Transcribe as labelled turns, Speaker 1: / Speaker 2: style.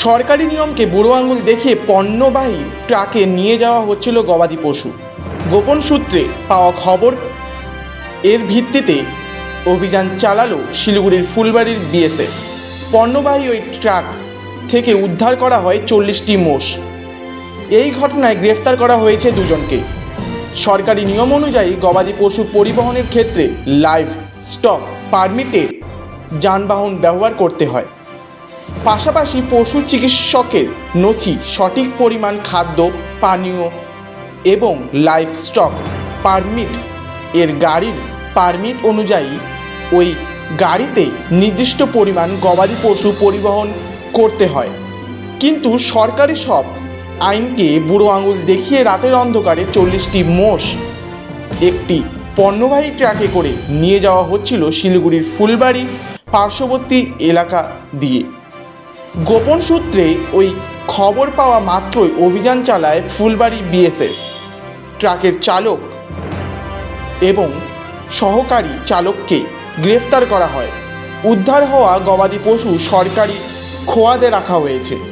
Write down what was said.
Speaker 1: সরকারি নিয়মকে বুড়ো আঙুল দেখিয়ে পণ্যবাহী ট্রাকে নিয়ে যাওয়া হচ্ছিল গবাদি পশু। গোপন সূত্রে পাওয়া খবর, এর ভিত্তিতে অভিযান চালালো শিলিগুড়ির ফুলবাড়ির বিএসএফ। পণ্যবাহী ওই ট্রাক থেকে উদ্ধার করা হয় চল্লিশটি মোষ। এই ঘটনায় গ্রেফতার করা হয়েছে দুজনকে। সরকারি নিয়ম অনুযায়ী গবাদি পশু পরিবহনের ক্ষেত্রে লাইভ স্টক পারমিটে যানবাহন ব্যবহার করতে হয়। পাশাপাশি পশু চিকিৎসকের নথি, সঠিক পরিমাণ খাদ্য, পানীয় এবং লাইফ স্টক পারমিট এর গাড়ির পারমিট অনুযায়ী ওই গাড়িতে নির্দিষ্ট পরিমাণ গবাদি পশু পরিবহন করতে হয়। কিন্তু সরকারি সব আইনকে বুড়ো আঙুল দেখিয়ে রাতের অন্ধকারে চল্লিশটি মোষ একটি পণ্যবাহী ট্রাকে করে নিয়ে যাওয়া হচ্ছিল শিলিগুড়ির ফুলবাড়ি পার্শ্ববর্তী এলাকা দিয়ে। গোপন সূত্রে ওই খবর পাওয়া মাত্রই অভিযান চালায় ফুলবাড়ি বিএসএফ। ট্রাকের চালক এবং সহকারী চালককে গ্রেফতার করা হয়। উদ্ধার হওয়া গবাদি পশু সরকারি খোয়াদে রাখা হয়েছে।